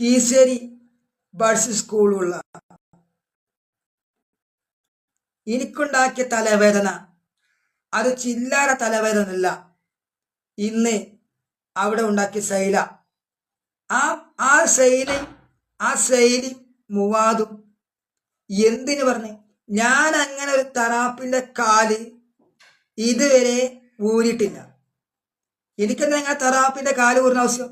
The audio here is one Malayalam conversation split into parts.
കീശ്ശേരി ബഡ്സ് സ്കൂളുള്ള എനിക്കുണ്ടാക്കിയ തലവേദന. അത് ചില്ലാര തലവേദനല്ല ഇന്ന് അവിടെ ഉണ്ടാക്കിയ ശൈല. ആ ആ ശൈലി ആ ശൈലി മുവാദും എന്തിനു പറഞ്ഞ്? ഞാൻ അങ്ങനെ ഒരു തറാപ്പിന്റെ കാൽ ഇതുവരെ ഊരിട്ടില്ല എനിക്കെന്താ നിങ്ങൾ തറാപ്പിന്റെ കാൽ ഊരുന്ന ആവശ്യം?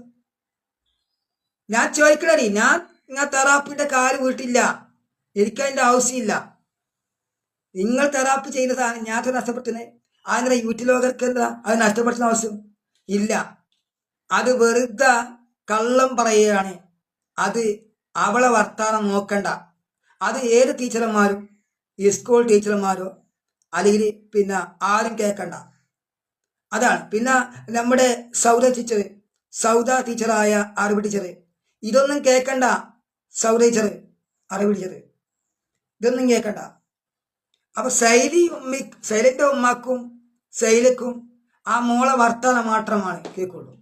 ഞാൻ ചോദിക്കണടി ഞാൻ നിങ്ങൾ തെറാപ്പിന്റെ കാൽ വീട്ടില്ല. എനിക്കതിന്റെ ആവശ്യമില്ല. നിങ്ങൾ തെറാപ്പി ചെയ്യുന്ന സാധനം ഞാൻ നഷ്ടപ്പെടുത്തുന്നത് അങ്ങനെ യൂറ്റിലോകർക്ക് എന്താ അത് നഷ്ടപ്പെടുത്തുന്ന ആവശ്യം? ഇല്ല. അത് വെറുതെ കള്ളം പറയുകയാണ്. അത് അവളെ വർത്താനം നോക്കണ്ട. അത് ഏത് ടീച്ചർമാരും ഈ സ്കൂൾ ടീച്ചർമാരോ അല്ലെങ്കിൽ പിന്നെ ആരും കേൾക്കണ്ട. അതാണ്. പിന്നെ നമ്മുടെ സൗദ ടീച്ചർ സൗദ ടീച്ചറായ അറിവ് ടീച്ചർ ഇതൊന്നും കേൾക്കണ്ട സൗരേജർ അറിവിളിച്ചത്. ഇതൊന്നും കേൾക്കണ്ട അപ്പൊ ശൈലി ഉമ്മി ശൈലിന്റെ ഉമ്മാക്കും ശൈലക്കും ആ മോളെ വർത്തമാനം മാത്രമാണ് കേൾക്കുള്ളൂ.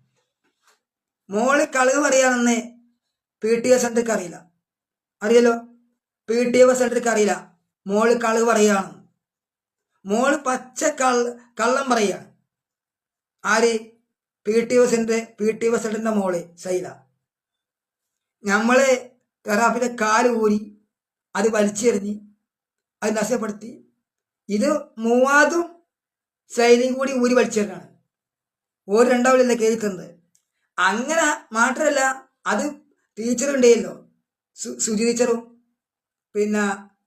മോൾ കളവ് പറയാണെന്ന് പി ടി എ സെന്റർക്ക് അറിയില്ല. അറിയല്ലോ? പി ടി എ സെന്റർക്ക് അറിയില്ല. മോൾ കളവ് പറയാണെന്ന് മോൾ പച്ച കള്ള കള്ളം പറയാണ്. ആര്? P T A centre P T A സെന്ററിന്റെ മോൾ ശൈല. നമ്മളെ തെറാപ്പിന്റെ കാൽ ഊരി അത് വലിച്ചെറിഞ്ഞ് അത് നശപ്പെടുത്തി ഇത് മൂവാതും ശൈലിയും കൂടി ഊരി വലിച്ചെറിഞ്ഞാണ് ഓര് രണ്ടാവിലല്ല കേൾക്കുന്നത് അങ്ങനെ മാത്രമല്ല അത് ടീച്ചർ ഉണ്ടല്ലോ സുജി ടീച്ചറും പിന്നെ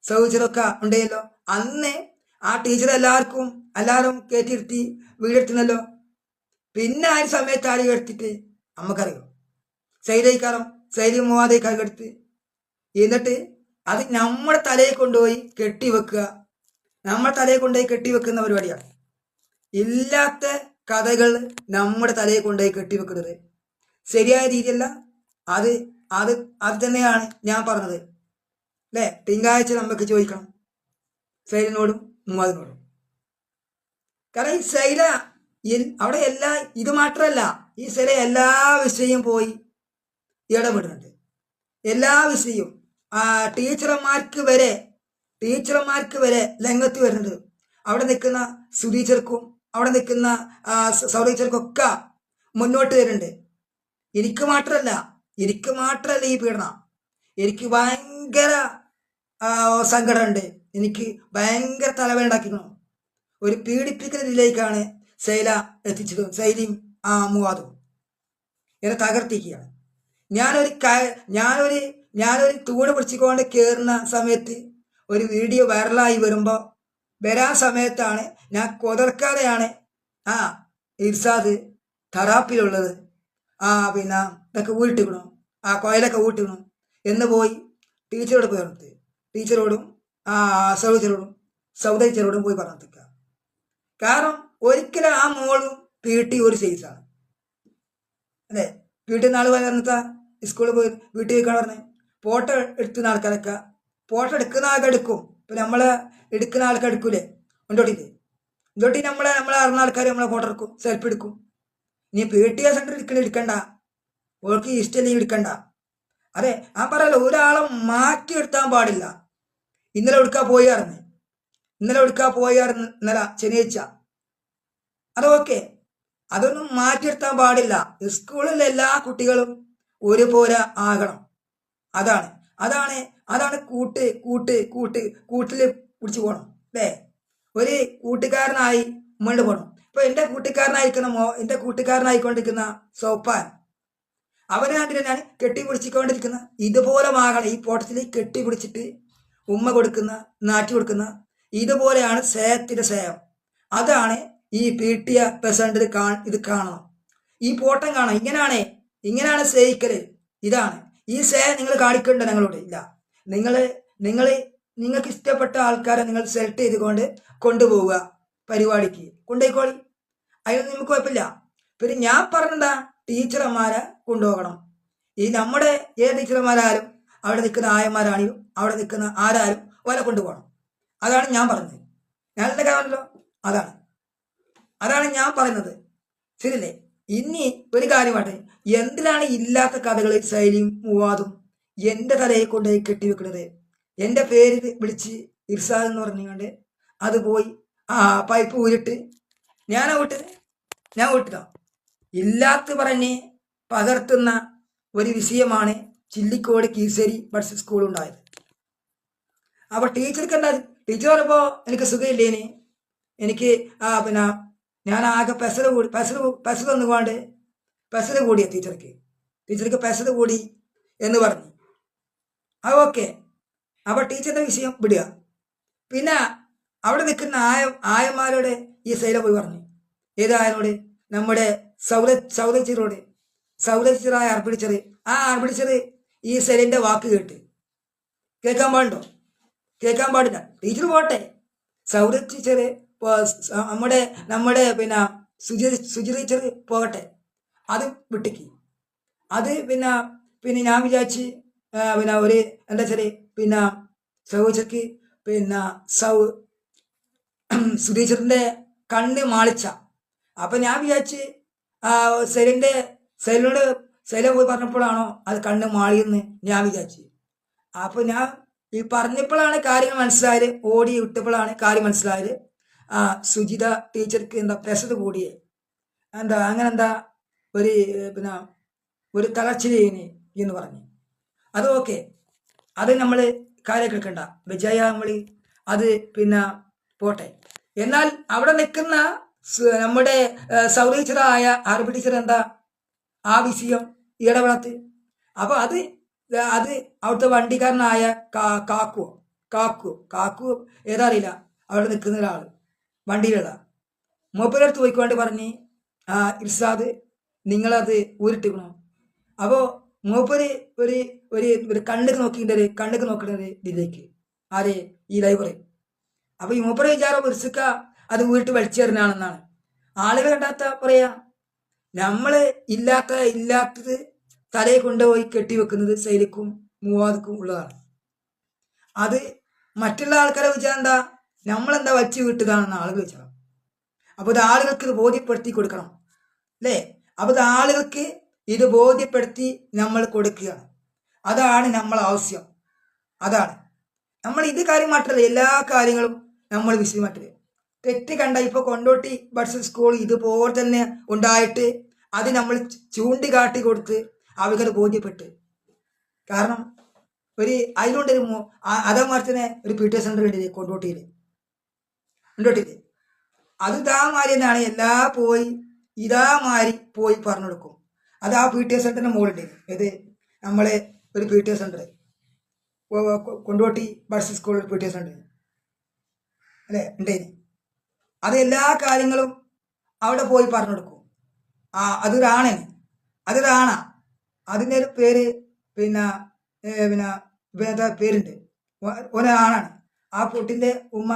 സൗ ടീച്ചറൊക്കെ ഉണ്ടല്ലോ അന്ന് ആ ടീച്ചർ എല്ലാവർക്കും എല്ലാവരും കയറ്റിയിരുത്തി വീടെടുത്തുന്നല്ലോ പിന്നെ ആ ഒരു സമയത്ത് ആരും എടുത്തിട്ട് നമുക്കറിയോ ശൈലയിക്കാരം ശൈലി മൂവാതയിക്കാരം എടുത്ത് എന്നിട്ട് അത് നമ്മുടെ തലയിൽ കൊണ്ടുപോയി കെട്ടി വെക്കുക നമ്മുടെ തലയിൽ കൊണ്ടുപോയി കെട്ടി വെക്കുന്ന പരിപാടിയാണ് ഇല്ലാത്ത കഥകൾ നമ്മുടെ തലയിൽ കൊണ്ടുപോയി കെട്ടി വെക്കുന്നത് ശരിയായ രീതിയല്ല. അത് അത് അത് തന്നെയാണ് ഞാൻ പറഞ്ഞത്. അല്ലേ? തിങ്കളാഴ്ച നമുക്ക് ചോദിക്കണം. സൈലിനോടും മൂവാതിനോടും കാരണം ഈ ശൈല അവിടെ എല്ലാ ഇത് മാത്രമല്ല ഈ ശൈല എല്ലാ വിഷയം പോയി ഇടപെടുന്നുണ്ട്. എല്ലാ വിഷയവും ടീച്ചർമാർക്ക് വരെ ടീച്ചർമാർക്ക് വരെ രംഗത്ത് വരുന്നത് അവിടെ നിൽക്കുന്ന സുടീച്ചർക്കും അവിടെ നിൽക്കുന്ന സൗടീച്ചർക്കൊക്കെ മുന്നോട്ട് വരുന്നുണ്ട്. എനിക്ക് മാത്രമല്ല എനിക്ക് മാത്രമല്ല ഈ പീഡനം. എനിക്ക് ഭയങ്കര സങ്കടമുണ്ട്. എനിക്ക് ഭയങ്കര തലവേദന ഉണ്ടാക്കിക്കണം ഒരു പീഡിപ്പിക്കുന്ന രീതിയിലേക്കാണ് ശൈല എത്തിച്ചതും ശൈലിയും ആ മൂവാതും എന്നെ തകർത്തിക്കുകയാണ് ഞാനൊരു ഞാനൊരു ഞാനൊരു തൂണ് പിടിച്ചുകൊണ്ട് കയറുന്ന സമയത്ത് ഒരു വീഡിയോ വൈറലായി വരുമ്പോൾ വരാൻ സമയത്താണ് ഞാൻ കൊതർക്കാതെയാണ് ആ ഇർസാദ് തറാപ്പിലുള്ളത്. ആ പിന്നെ ഇതൊക്കെ ഊട്ടിക്കണം ആ കോയിലൊക്കെ ഊട്ടിക്കണം എന്ന് പോയി ടീച്ചറോട് പോയി പറഞ്ഞത് ടീച്ചറോടും ആ സൗദീച്ചറോടും സൗദീച്ചറോടും പോയി പറഞ്ഞിരിക്കുക കാരണം ഒരിക്കലും ആ മോളും പി ടി ഒരു സൈസാണ് അല്ലേ? വീട്ടിൽ നാൾ പറഞ്ഞാ സ്കൂളിൽ പോയി വീട്ടിൽ പോയിക്കാൻ പറഞ്ഞത് ഫോട്ടോ എടുക്കുന്ന ആൾക്കാരൊക്കെ ഫോട്ടോ എടുക്കുന്ന ആൾക്കാർ എടുക്കും. ഇപ്പം നമ്മൾ എടുക്കുന്ന ആൾക്കാർ എടുക്കൂലേ? ഉണ്ടോട്ടില്ലേ? ഇതോട്ടി നമ്മളെ നമ്മളെ അറിഞ്ഞ ആൾക്കാർ നമ്മളെ ഫോട്ടോ എടുക്കും സെൽഫി എടുക്കും. നീ പി ടി എ സെന്റർ എടുക്കണ എടുക്കണ്ട. ഓൾക്ക് ഇഷ്ടമില്ലെങ്കിൽ എടുക്കണ്ട. അതെ ആ പറയല്ലോ ഒരാളെ മാറ്റി മാറ്റിയെടുത്താൻ പാടില്ല. ഇന്നലെ എടുക്കാൻ പോയി അറിഞ്ഞ്? ഇന്നലെ എടുക്കാൻ പോയി അറിഞ്ഞ് ഇന്നലെ ശനിയാഴ്ച. അത് ഓക്കെ അതൊന്നും മാറ്റിയെടുത്താൻ പാടില്ല. സ്കൂളിലെ എല്ലാ കുട്ടികളും ഒരുപോലെ ആകണം. അതാണ്. അതാണ് അതാണ് കൂട്ട് കൂട്ട് കൂട്ട് കൂട്ടിൽ പിടിച്ചു പോകണം അല്ലേ? ഒരു കൂട്ടുകാരനായി മുന്നോട്ട് പോകണം ഇപ്പൊ എന്റെ കൂട്ടുകാരനായിരിക്കുന്ന മോ എന്റെ കൂട്ടുകാരനായിക്കൊണ്ടിരിക്കുന്ന സോപ്പാൻ അവനെ കണ്ടിട്ട് ഞാൻ കെട്ടി കെട്ടിപ്പിടിച്ചിക്കൊണ്ടിരിക്കുന്ന ഇതുപോലെ ആകണം ഈ പോട്ടത്തിൽ കെട്ടിപ്പിടിച്ചിട്ട് ഉമ്മ കൊടുക്കുന്ന നാറ്റി കൊടുക്കുന്ന ഇതുപോലെയാണ് സേയത്തിന്റെ സേയം അതാണ് ഈ പി ടി എ പ്രസിഡന്റ് ഇത് കാണണം. ഈ പോട്ടം കാണാം ഇങ്ങനെയാണ് ഇങ്ങനെയാണ് സ്നേഹിക്കൽ. ഇതാണ്. ഈ സേ നിങ്ങൾ കാണിക്കേണ്ട നിങ്ങളോട്. ഇല്ല. നിങ്ങൾ നിങ്ങൾ നിങ്ങൾക്ക് ഇഷ്ടപ്പെട്ട ആൾക്കാരെ നിങ്ങൾ സെലക്ട് ചെയ്തുകൊണ്ട് കൊണ്ടുപോവുക പരിപാടിക്ക്. കൊണ്ടുപോയിക്കോളി. അതിനൊന്നും നമുക്ക് കുഴപ്പമില്ല. പിന്നെ ഞാൻ പറഞ്ഞെന്താ? ടീച്ചർമാരെ കൊണ്ടുപോകണം. ഈ നമ്മുടെ ഏത് ടീച്ചർമാരായാലും അവിടെ നിൽക്കുന്ന ആയന്മാരാണെങ്കിലും അവിടെ നിൽക്കുന്ന ആരായാലും ഓലെ കൊണ്ടുപോകണം. അതാണ് ഞാൻ പറഞ്ഞത്. ഞാനെന്റെ കാര്യമല്ലോ അതാണ്. അതാണ് ഞാൻ പറയുന്നത്. ശരിയല്ലേ? ഇനി ഒരു കാര്യമാണ് എന്തിനാണ് ഇല്ലാത്ത കഥകൾ ശൈലിയും മൂവാതും എന്റെ തലയെ കൊണ്ട് കെട്ടിവെക്കുന്നത്? എന്റെ പേര് വിളിച്ച് ഇർസാദ് എന്ന് പറഞ്ഞുകൊണ്ട് അത് പോയി ആ പൈപ്പ് ഊരിട്ട് ഞാൻ വിട്ടത് ഞാൻ വിട്ടതാ ഇല്ലാത്ത പറഞ്ഞ് പകർത്തുന്ന ഒരു വിഷയമാണ് ചില്ലിക്കോട് കീസരി ബഡ്സ് സ്കൂൾ ഉണ്ടായത്. അപ്പോൾ ടീച്ചർക്ക് എന്താ ടീച്ചർ പറഞ്ഞപ്പോൾ എനിക്ക് സുഖമില്ലേനി? എനിക്ക് ആ പിന്നെ ഞാൻ ആകെ പെസൽ കൂടി പെസൽ പെസൽ തന്നുകൊണ്ട് പെസൽ കൂടിയ ടീച്ചർക്ക്. ടീച്ചർക്ക് പെസൽ കൂടി എന്ന് പറഞ്ഞു. അത് ഓക്കെ. അപ്പോൾ ടീച്ചറിന്റെ വിഷയം വിടുക. പിന്നെ അവിടെ നിൽക്കുന്ന ആയ ആയന്മാരോട് ഈ സൈല പോയി പറഞ്ഞു. ഏത് ആയനോട്? നമ്മുടെ സൗര സൗരച്ചിറോട് സൗരച്ചിറായ അർപ്പിടിച്ചത് ആ അർപ്പിടിച്ചത് ഈ സൈലിന്റെ വാക്ക് കേട്ട്. കേൾക്കാൻ പാടുണ്ടോ? കേൾക്കാൻ പാടില്ല. ടീച്ചർ പോട്ടെ. ടീച്ചർ നമ്മുടെ നമ്മുടെ പിന്നെ സുചി സുജി ടീച്ചർ പോകട്ടെ. അത് വിട്ടിക്ക്. അത് പിന്നെ പിന്നെ ഞാൻ വിചാരിച്ച് പിന്നെ ഒരു എന്താ വെച്ചാൽ പിന്നെ സൗചക്ക് പിന്നെ സൗ സുധീച്ചറിന്റെ കണ്ണ് മാളിച്ച. അപ്പം ഞാൻ വിചാരിച്ച് സെലിന്റെ സെലിനോട് സെല പോയി പറഞ്ഞപ്പോഴാണോ അത് കണ്ണ് മാളിയെന്ന് ഞാൻ വിചാരിച്ചു. അപ്പോൾ ഞാൻ ഈ പറഞ്ഞപ്പോഴാണ് കാര്യങ്ങൾ മനസ്സിലായത് ഓടി വിട്ടപ്പോഴാണ് കാര്യം മനസ്സിലായത്. ആ സുജിത ടീച്ചർക്ക് എന്താ പ്രസത് കൂടിയേ? എന്താ അങ്ങനെ എന്താ ഒരു പിന്നെ ഒരു തളർച്ചയിന് എന്ന് പറഞ്ഞു. അത് ഓക്കെ. അത് നമ്മൾ കാര്യം കേൾക്കണ്ട. വിജയ നമ്മൾ അത് പിന്നെ പോട്ടെ. എന്നാൽ അവിടെ നിൽക്കുന്ന നമ്മുടെ നമ്മുടെ സൗരീച്ചറായ അറബി ടീച്ചർ എന്താ? ആ വിഷയം ഇടപെടത്ത്. അപ്പൊ അത് അത് അവിടുത്തെ വണ്ടിക്കാരനായ കാക്കു കാക്കു കാക്കു ഏതാ അറിയില്ല. അവിടെ നിൽക്കുന്ന ഒരാൾ വണ്ടിയിലുള്ള. മൂപ്പരടുത്ത് പോയിക്കൊണ്ട് പറഞ്ഞ് ആ ഇർസാദ് നിങ്ങളത് ഊരിട്ടിക്കണോ അപ്പോൾ മൂപ്പര് ഒരു ഒരു ഒരു കണ്ണുക്ക് നോക്കിയിട്ട് കണ്ണുക്ക് നോക്കുന്നത് ഇതിലേക്ക് ആര് ഈ ലൈബ്രറി അപ്പോൾ ഈ മൂപ്പര് വിചാരം ഇർസുക്ക അത് ഊരിട്ട് വലിച്ചേറിനാണെന്നാണ് ആളുകൾ കണ്ടാത്ത പറയാ നമ്മൾ ഇല്ലാത്ത ഇല്ലാത്തത് തലയെ കൊണ്ടുപോയി കെട്ടിവെക്കുന്നത് ശൈലിക്കും മൂവാദക്കും ഉള്ളതാണ്. അത് മറ്റുള്ള ആൾക്കാരെ വിചാരം എന്താ? നമ്മളെന്താ വച്ച് വിട്ടതാണെന്ന് ആളുകൾ വിചാരം അപ്പോൾ ഇത് ആളുകൾക്ക് ഇത് ബോധ്യപ്പെടുത്തി കൊടുക്കണം. അല്ലേ? അപ്പോൾ ഇത് ആളുകൾക്ക് ഇത് ബോധ്യപ്പെടുത്തി നമ്മൾ കൊടുക്കുക. അതാണ് നമ്മൾ ആവശ്യം. അതാണ്. നമ്മൾ ഇത് കാര്യം മാത്രമല്ല എല്ലാ കാര്യങ്ങളും നമ്മൾ വിശദമായിട്ടില്ല തെറ്റ് കണ്ട ഇപ്പോൾ കൊണ്ടോട്ടി ബഡ്സ് സ്കൂൾ ഇതുപോലെ തന്നെ ഉണ്ടായിട്ട് അത് നമ്മൾ ചൂണ്ടിക്കാട്ടി കൊടുത്ത് അവർക്കത് ബോധ്യപ്പെട്ട്. കാരണം ഒരു അതിലുണ്ടൊരു അതേമാതിരി തന്നെ ഒരു പി ടി സെന്റർ ഉണ്ട് കൊണ്ടോട്ടിയിൽ കൊണ്ടോട്ടിയിൽ അത് ഇതാമാതിരി എന്നാണ് എല്ലാ പോയി ഇതാമാതിരി പോയി പറഞ്ഞു കൊടുക്കും. അത് ആ പി ടി എ സെന്ററിന്റെ മുകളിലുണ്ട് ഇത് നമ്മളെ ഒരു P T A centre Kondotty buds school P T A centre അല്ലേ? ഉണ്ടേന്. അത് എല്ലാ കാര്യങ്ങളും അവിടെ പോയി പറഞ്ഞു കൊടുക്കും. ആ അതൊരാണന് അതൊരാണ അതിന്റെ ഒരു പേര് പിന്നെ പിന്നെ പേരുണ്ട്. ഒരാണാണ്. ആ പൊട്ടിന്റെ ഉമ്മ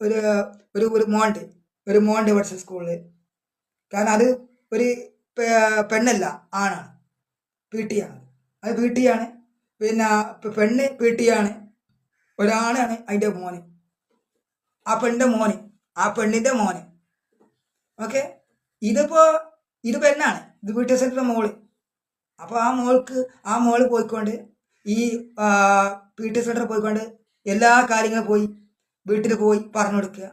ഒരു ഒരു ഒരു മോണ്ട് ഒരു മോണ്ട് പഠിച്ച സ്കൂളിൽ കാരണം അത് ഒരു പെണ്ണല്ല ആണാണ് പി ടി ആണ് അത് പി ടി ആണ് പിന്നെ പെണ്ണ് പി ടി ആണ് ഒരാളാണ് അതിന്റെ മോന്. ആ പെണ്ണിന്റെ മോന് ആ പെണ്ണിന്റെ മോന്. ഓക്കെ? ഇതിപ്പോൾ ഇത് പെണ്ണാണ് ഇത് പി ടി സെന്ററിന്റെ മോൾ. അപ്പോൾ ആ മോൾക്ക് ആ മോൾ പോയിക്കൊണ്ട് ഈ പി ടി സെന്ററിൽ പോയിക്കൊണ്ട് എല്ലാ കാര്യങ്ങളും പോയി വീട്ടിൽ പോയി പറഞ്ഞു കൊടുക്കുക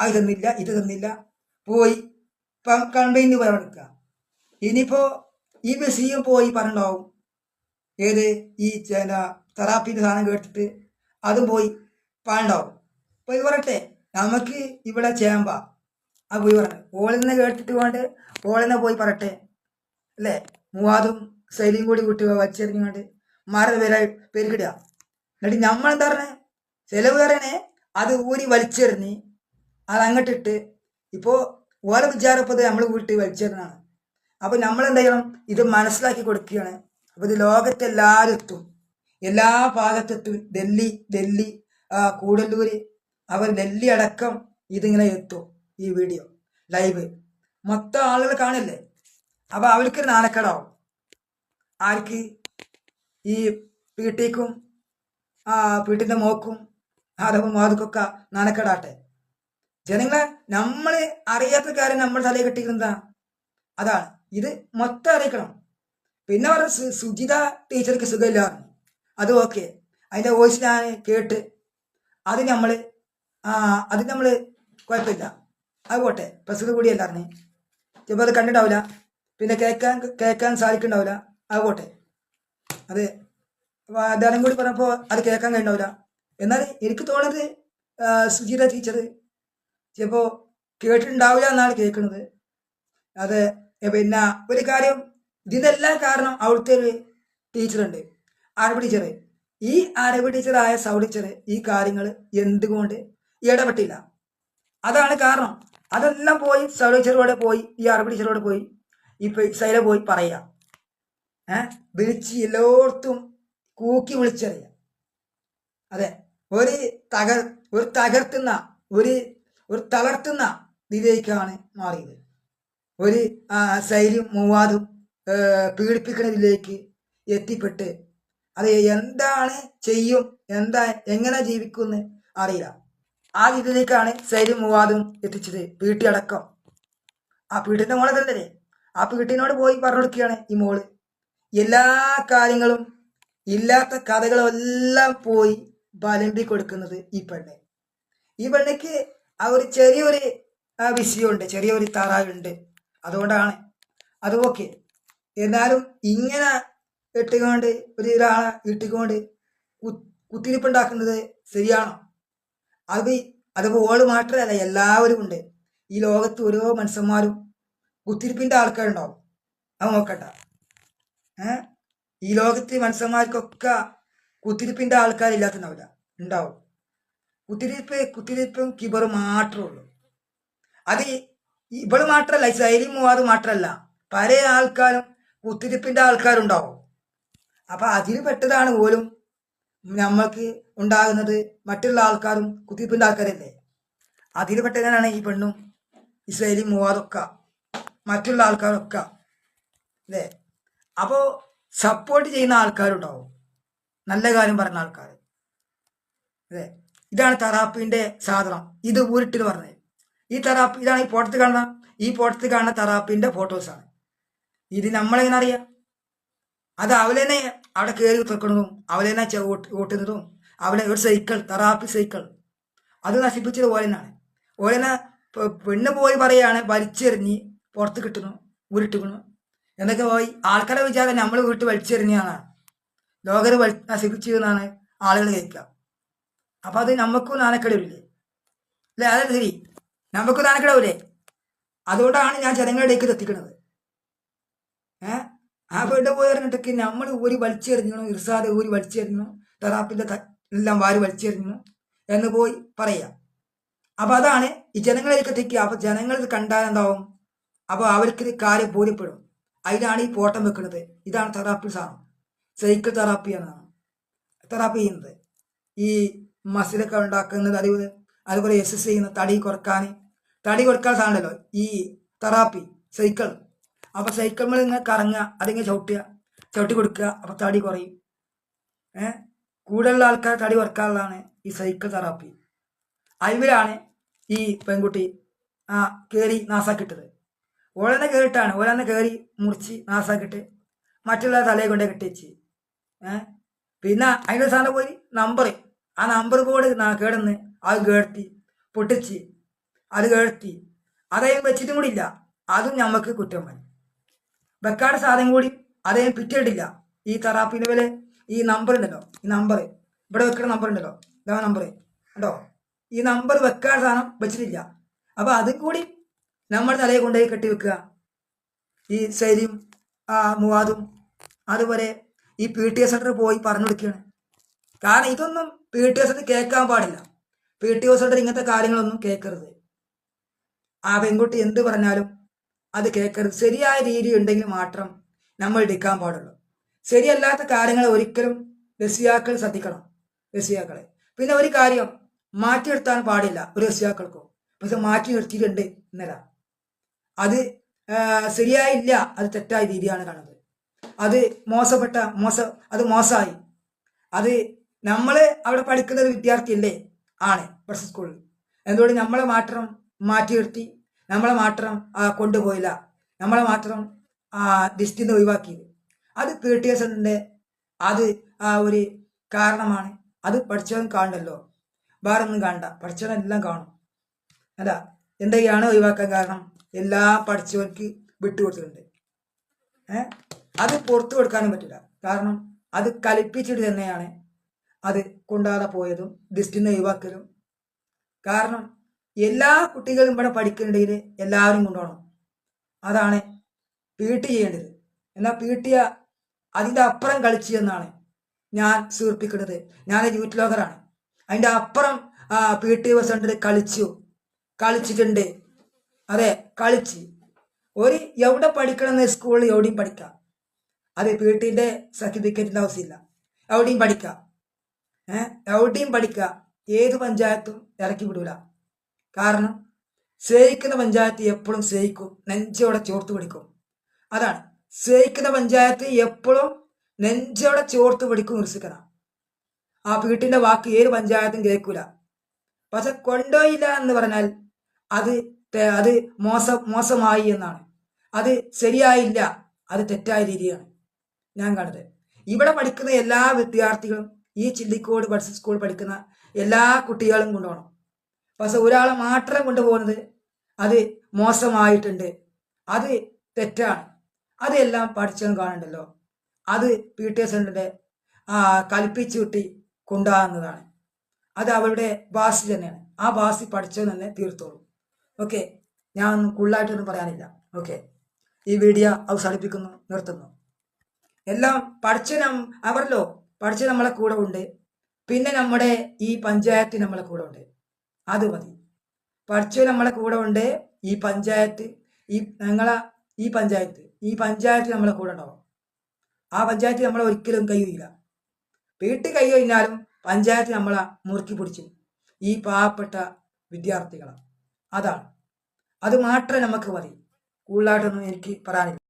അത് തന്നില്ല ഇത് തന്നില്ല. പോയി കംപ്ലൈന്റ് പറഞ്ഞു കൊടുക്കുക ഇനിയിപ്പോൾ ഈ ബസ്സിയും പോയി പറഞ്ഞിട്ടുണ്ടാവും. ഏത്? ഈ തെറാപ്പിന്റെ സാധനം കേട്ടിട്ട് അതും പോയി പാണ്ടാവും പോയി പറയട്ടെ നമുക്ക് ഇവിടെ ചേമ്പ. ആ പോയി പറഞ്ഞു. ഓളിനെ കേട്ടിട്ട് കൊണ്ട് ഓളിനെ പോയി പറട്ടെ അല്ലേ? മൂവാതും ശൈലിയും കൂടി കുട്ടി വച്ചെറിഞ്ഞുകൊണ്ട് മാറുന്ന പേരായി പെരുകിടുക എന്നിട്ട് നമ്മൾ എന്താ ചിലവ് പറയണേ അത് ഊരി വലിച്ചെറിഞ്ഞ് അത് അങ്ങോട്ടിട്ട് ഇപ്പോൾ ഓരോ വിചാരപ്പത് നമ്മൾ വീട്ടിൽ വലിച്ചെറിഞ്ഞാണ് അപ്പോൾ നമ്മൾ എന്ത് ചെയ്യണം ഇത് മനസ്സിലാക്കി കൊടുക്കുകയാണ്. അപ്പോൾ ഇത് ലോകത്തെല്ലാവരും എല്ലാ ഭാഗത്തെത്തും. ഡൽഹി ഡൽഹി ആ, കൂടല്ലൂര് അവർ ഡൽഹി അടക്കം ഇതിങ്ങനെ എത്തും ഈ വീഡിയോ ലൈവ്. മൊത്തം ആളുകൾ കാണില്ലേ? അപ്പോൾ അവർക്ക് നാണക്കേടാവും. ആർക്ക്? ഈ പി ടിക്കും ആ വീട്ടിന്റെ മോക്കും ആദവും വാതുക്കൊക്കെ നനക്കെടാട്ടെ ജനങ്ങളെ നമ്മളെ അറിയാത്ത കാര്യം നമ്മൾ തലയിൽ കെട്ടിക്കുന്നതാ അതാണ്. ഇത് മൊത്തം അറിയിക്കണം. പിന്നെ പറഞ്ഞ സുജിത ടീച്ചർക്ക് സുഖമില്ല. അത് ഓക്കെ. അതിന്റെ വോയിസ് ഞാൻ കേട്ട് അത് നമ്മൾ അത് നമ്മൾ കുഴപ്പമില്ല. അത് പോട്ടെ. പ്രസവ കൂടിയല്ല അറിഞ്ഞ് ചിലപ്പോൾ അത് കണ്ടിട്ടാവില്ല പിന്നെ കേൾക്കാൻ കേൾക്കാൻ സാധിക്കുന്നുണ്ടാവില്ല. അത് പോട്ടെ. അത് അദ്ദേഹം കൂടി പറഞ്ഞപ്പോൾ അത് കേൾക്കാൻ കഴിയുണ്ടാവില്ല എന്നാൽ എനിക്ക് തോന്നുന്നത് ആ, സുജിത ടീച്ചർ ചിലപ്പോൾ കേട്ടിട്ടുണ്ടാവില്ല എന്നാണ് കേൾക്കുന്നത്. അത് പിന്നെ ഒരു കാര്യം ഇതിനെല്ലാം കാരണം അവിടുത്തെ ഒരു ടീച്ചറുണ്ട് അറബി ടീച്ചർ ഈ അറബി ടീച്ചറായ സൗ ടീച്ചർ ഈ കാര്യങ്ങൾ എന്തുകൊണ്ട് ഇടപെട്ടില്ല? അതാണ് കാരണം. അതെല്ലാം പോയി സൗ ടീച്ചറോടെ പോയി ഈ അറബി ടീച്ചറോട് പോയി ഈ സൈല പോയി പറയാം ഏഹ് വിളിച്ച് എല്ലായിടത്തും കൂക്കി വിളിച്ചറിയാം അതെ. ഒരു തകർ ഒരു തകർത്തുന്ന ഒരു ഒരു തളർത്തുന്ന ഇതിലേക്കാണ് മാറിയത്. ഒരു ശൈലി ശൈലിയും മൂവാതും പീഡിപ്പിക്കുന്നതിലേക്ക് എത്തിപ്പെട്ട് അത് എന്താണ് ചെയ്യും എന്താ എങ്ങനെ ജീവിക്കുമെന്ന് അറിയില്ല. ആ രീതിയിലേക്കാണ് ശൈലിയും മൂവാതും എത്തിച്ചത് വീട്ടിലടക്കം ആ വീട്ടിന്റെ മോളെ തന്നെ ആ വീട്ടിനോട് പോയി പറഞ്ഞു കൊടുക്കുകയാണ് ഈ മോൾ. എല്ലാ കാര്യങ്ങളും ഇല്ലാത്ത കഥകളെല്ലാം പോയി ബലമ്പി കൊടുക്കുന്നത് ഈ പെണ്ണ്. ഈ പെണ്ണയ്ക്ക് ആ ഒരു ചെറിയൊരു വിഷയമുണ്ട് ചെറിയൊരു താറാവുണ്ട്. അതുകൊണ്ടാണ്. അത് ഓക്കെ. എന്നാലും ഇങ്ങനെ ഇട്ടുകൊണ്ട് ഒരു ഒരാളെ ഇട്ടുകൊണ്ട് കുത്തിരിപ്പുണ്ടാക്കുന്നത് ശരിയാണോ? അത് അതിപ്പോൾ ഓൾ മാത്രമല്ല എല്ലാവരും ഉണ്ട്. ഈ ലോകത്ത് ഓരോ മനുഷ്യന്മാരും കുത്തിരിപ്പിന്റെ ആൾക്കാരുണ്ടാവും. അത് നോക്കണ്ട. ഈ ലോകത്ത് മനുഷ്യന്മാർക്കൊക്കെ കുത്തിരിപ്പിന്റെ ആൾക്കാരില്ലാത്തുണ്ടാവില്ല ഉണ്ടാവും. കുത്തിരിപ്പ് കുത്തിരിപ്പും കിബറും മാത്രമേ ഉള്ളൂ. അത് ഇവൾ മാത്രമല്ല ഈ ശൈലി മൂവാറ് മാത്രമല്ല പല ആൾക്കാരും കുത്തിരിപ്പിന്റെ ആൾക്കാരുണ്ടാവും. അപ്പം അതിൽ പെട്ടതാണ് പോലും നമ്മൾക്ക് ഉണ്ടാകുന്നത് മറ്റുള്ള ആൾക്കാരും കുത്തിരിപ്പിന്റെ ആൾക്കാരല്ലേ? അതിൽ പെട്ടതാണ് ഈ പെണ്ണും ഇസ്രയേലി മൂവാറൊക്കെ മറ്റുള്ള ആൾക്കാരൊക്കെ അല്ലേ? അപ്പോൾ സപ്പോർട്ട് ചെയ്യുന്ന ആൾക്കാരുണ്ടാവും. നല്ല കാര്യം പറഞ്ഞ ആൾക്കാർ അതെ. ഇതാണ് തറാപ്പിന്റെ സാധനം. ഇത് ഊരിട്ടിൽ പറഞ്ഞത്. ഈ തറാപ്പ് ഇതാണ് ഈ ഫോട്ടത്തിൽ കാണുന്ന ഈ ഫോട്ടത്തിൽ കാണുന്ന തറാപ്പിന്റെ ഫോട്ടോസാണ് ഇത് നമ്മളെങ്ങനെ അറിയാം? അത് അവലെന്നെ അവിടെ കയറി തുറക്കണതും അവലെന്നെ ഓട്ടുന്നതും അവളെ ഒരു സൈക്കിൾ തെറാപ്പി സൈക്കിൾ അത് നശിപ്പിച്ചത് ഓലെന്നാണ് ഓലെന്നെ പെണ്ണ് പോയി പറയാണ് വലിച്ചെറിഞ്ഞ് പുറത്ത് കിട്ടുന്നു ഉരുട്ടുകണു എന്നൊക്കെ പോയി ആൾക്കാരെ വിചാരം നമ്മൾ വീട്ടിൽ വലിച്ചെറിഞ്ഞാണ് വലി നശിപ്പിച്ചു എന്നാണ് ആളുകൾ കേൾക്കുക അപ്പൊ അത് നമുക്കും നാണക്കേടില്ലേ? അല്ലേ? അതെ ശരി? നമുക്കും നാണക്കേടാവൂലേ? അതുകൊണ്ടാണ് ഞാൻ ജനങ്ങളിലേക്ക് എത്തിക്കുന്നത്. ഏഹ് ആ വീട് പോയി പറഞ്ഞിട്ടൊക്കെ നമ്മൾ ഊരി വലിച്ചെറിഞ്ഞു ഇർസാദ് ഊരി വലിച്ചെറിഞ്ഞു തെറാപ്പിന്റെ എല്ലാം വാരി വലിച്ചെറിഞ്ഞു എന്ന് പോയി പറയാ. അപ്പൊ അതാണ് ഈ ജനങ്ങളിലേക്ക് എത്തിക്കുക. അപ്പൊ ജനങ്ങൾ കണ്ടാൽ എന്താവും? അപ്പൊ അവർക്ക് കാര്യം ബോധ്യപ്പെടും. അതിനാണ് ഈ പോട്ടം വെക്കുന്നത്. ഇതാണ് തെറാപ്പി സാധനം. സൈക്കിൾ തെറാപ്പി എന്നാണ്. തെറാപ്പി ചെയ്യുന്നത്. ഈ മസിലൊക്കെ ഉണ്ടാക്കുന്നത് അതുപോലെ അതുപോലെ എക്സസൈസ് ചെയ്യുന്ന തടി കുറയ്ക്കാൻ തടി കുറയ്ക്കാൻ സാധനമല്ലോ ഈ തെറാപ്പി സൈക്കിൾ. അപ്പോൾ സൈക്കിൾ ഇങ്ങനെ കറങ്ങുക അതിങ്ങനെ ചവിട്ടുക ചവിട്ടി കൊടുക്കുക അപ്പോൾ തടി കുറയും. ഏ? കൂടുതലുള്ള ആൾക്കാർ തടി കുറക്കാനുള്ളതാണ് ഈ സൈക്കിൾ തെറാപ്പി. അതിലാണ് ഈ പെൺകുട്ടി ആ കയറി നാസാക്കിട്ടത്. ഓളെന്നെ കയറിയിട്ടാണ് ഓളെന്നെ കയറി മുറിച്ച് നാസാക്കിയിട്ട് മറ്റുള്ള തലയെ കൊണ്ടേ കെട്ടിച്ച് പിന്നെ അതിന്റെ സാധനം പോയി നമ്പർ ആ നമ്പർ ബോർഡ് കേടന്ന് അത് കേഴ്ത്തി പൊട്ടിച്ച് അത് കേഴ്ത്തി അതേം വെച്ചിട്ടും കൂടി ഇല്ല. അതും നമുക്ക് കുറ്റം വരും വെക്കാട് സാധനം കൂടി അതേം പിറ്റിയിട്ടില്ല. ഈ തെറാപ്പിന്റെ വില ഈ നമ്പർ ഉണ്ടല്ലോ. ഈ നമ്പർ ഇവിടെ വെക്കുന്ന നമ്പർ ഉണ്ടല്ലോ. ഇതാ നമ്പർ കേട്ടോ ഈ നമ്പർ വെക്കാൻ സാധനം വെച്ചിട്ടില്ല. അപ്പോൾ അതും കൂടി നമ്മുടെ തലയെ കൊണ്ടുപോയി കെട്ടി വെക്കുക ഈ ശൈലിയും ആ മുവാദും അതുപോലെ ഈ പി ടി എ സെന്ററിൽ പോയി പറഞ്ഞു കൊടുക്കുകയാണ്. കാരണം ഇതൊന്നും പി ടി എ സെന്റർ കേൾക്കാൻ പാടില്ല. പി ടി എസ് സെന്റർ ഇങ്ങനത്തെ കാര്യങ്ങളൊന്നും കേൾക്കരുത്. ആ പെൺകുട്ടി എന്ത് പറഞ്ഞാലും അത് കേൾക്കരുത്. ശരിയായ രീതി ഉണ്ടെങ്കിൽ മാത്രം നമ്മൾ എടുക്കാൻ പാടുള്ളൂ. ശരിയല്ലാത്ത കാര്യങ്ങൾ ഒരിക്കലും രസിയാക്കൾ ശ്രദ്ധിക്കണം. രസിയാക്കളെ. പിന്നെ ഒരു കാര്യം മാറ്റി നിർത്താൻ പാടില്ല ഒരു രസിയാക്കൾക്കോ. പക്ഷെ മാറ്റി നിർത്തിയിട്ടുണ്ട് എന്നല്ല. അത് ശരിയായില്ല അത് തെറ്റായ രീതിയാണ് കാണുന്നത്. അത് മോശപ്പെട്ട മോശ അത് മോശമായി. അത് നമ്മൾ അവിടെ പഠിക്കുന്ന ഒരു വിദ്യാർത്ഥിയല്ലേ? ആണ് പ്ലസ് സ്കൂളിൽ. എന്തുകൊണ്ട് നമ്മളെ മാത്രം മാറ്റി നിർത്തി? നമ്മളെ മാത്രം കൊണ്ടുപോയില്ല. നമ്മളെ മാത്രം ലിസ്റ്റിൽ നിന്ന് ഒഴിവാക്കിയത്. അത് പി ടി എസിന്റെ അത് ആ ഒരു കാരണമാണ്. അത് പഠിച്ചവൻ കാണണ്ടല്ലോ വേറെ ഒന്നും കാണണ്ട. പഠിച്ചവനെല്ലാം കാണും. അല്ല എന്തൊക്കെയാണ് ഒഴിവാക്കാൻ കാരണം? എല്ലാ പഠിച്ചവർക്ക് വിട്ടുകൊടുത്തിട്ടുണ്ട്. ഏ? അത് പുറത്തു കൊടുക്കാനും പറ്റില്ല. കാരണം അത് കലിപ്പിച്ചിട്ട് തന്നെയാണ് അത് കൊണ്ടാതെ പോയതും ലിസ്റ്റിൽ നിന്ന് ഒഴിവാക്കലും കാരണം എല്ലാ കുട്ടികളും ഇവിടെ പഠിക്കുന്നുണ്ടെങ്കിൽ എല്ലാവരും കൊണ്ടുപോകണം. അതാണ് പി ടി ചെയ്യേണ്ടത്. എന്നാൽ പി അതിന്റെ അപ്പുറം കളിച്ചു എന്നാണ് ഞാൻ സൂചിപ്പിക്കുന്നത്. ഞാൻ യൂത്ത് ലോകറാണ് അതിന്റെ അപ്പുറം പി ടി സെന്ററിൽ കളിച്ചു. കളിച്ചിട്ടുണ്ട്. അതെ കളിച്ച്. ഒരു എവിടെ പഠിക്കണമെന്ന് സ്കൂളിൽ എവിടെയും പഠിക്കാം. അത് ടിന്റെ സർട്ടിഫിക്കറ്റിന്റെ ആവശ്യമില്ല. എവിടെയും പഠിക്കാം. ഏഹ് എവിടെയും പഠിക്കാം. ഏത് പഞ്ചായത്തും ഇറക്കി വിടൂല. കാരണം സ്നേഹിക്കുന്ന പഞ്ചായത്ത് എപ്പോഴും സ്നേഹിക്കും. നെഞ്ചോടെ ചോർത്ത് പിടിക്കും. അതാണ്. സ്നേഹിക്കുന്ന പഞ്ചായത്ത് എപ്പോഴും നെഞ്ചോടെ ചോർത്ത് പിടിക്കും വിശ്വസിക്കണം ആ വീട്ടിന്റെ വാക്ക് ഏത് പഞ്ചായത്തും കേൾക്കൂല. പക്ഷെ കൊണ്ടോയില്ല എന്ന് പറഞ്ഞാൽ അത് അത് മോശം മോശമായി എന്നാണ്. അത് ശരിയായില്ല. അത് തെറ്റായ രീതിയാണ്. ഞാൻ കണ്ടത് ഇവിടെ പഠിക്കുന്ന എല്ലാ വിദ്യാർത്ഥികളും ഈ ചില്ലിക്കോട് ബഡ്സ് സ്കൂൾ പഠിക്കുന്ന എല്ലാ കുട്ടികളും കൊണ്ടുപോകണം. പക്ഷെ ഒരാളെ മാത്രം കൊണ്ടുപോകുന്നത് അത് മോശമായിട്ടുണ്ട്. അത് തെറ്റാണ്. അതെല്ലാം പഠിച്ചതും കാണണ്ടല്ലോ അത് പി ടി എസ് സെന്ററിന്റെ കൽപ്പിച്ചു കിട്ടി കൊണ്ടുപോകുന്നതാണ്. അത് അവരുടെ ഭാഷ തന്നെയാണ്. ആ ഭാഷ പഠിച്ചത് തന്നെ തീർത്തോളൂ. ഓക്കെ ഞാൻ ഒന്നും കൂടുതലായിട്ടൊന്നും പറയാനില്ല. ഓക്കെ ഈ വീഡിയോ അവസാനിപ്പിക്കുന്നു. നിർത്തുന്നു. എല്ലാം പഠിച്ച അവരല്ലോ പഠിച്ച നമ്മളെ കൂടെ ഉണ്ട്. പിന്നെ നമ്മുടെ ഈ പഞ്ചായത്ത് നമ്മളെ കൂടെ ഉണ്ട്. അത് മതി. പഠിച്ച നമ്മളെ കൂടെ ഉണ്ട് ഈ പഞ്ചായത്ത് ഈ ഞങ്ങളെ ഈ പഞ്ചായത്ത് ഈ പഞ്ചായത്ത് നമ്മളെ കൂടെ ഉണ്ടാവും ആ പഞ്ചായത്ത് നമ്മളെ ഒരിക്കലും കൈയില്ല വീട്ടിൽ കൈ കഴിഞ്ഞാലും പഞ്ചായത്ത് നമ്മളെ മുറുക്കി പിടിച്ചു ഈ പാവപ്പെട്ട വിദ്യാർത്ഥികളെ. അതാണ്. അത് മാത്രമേ നമുക്ക് മതി. കൂടുതലായിട്ടൊന്നും എനിക്ക് പറയാനില്ല.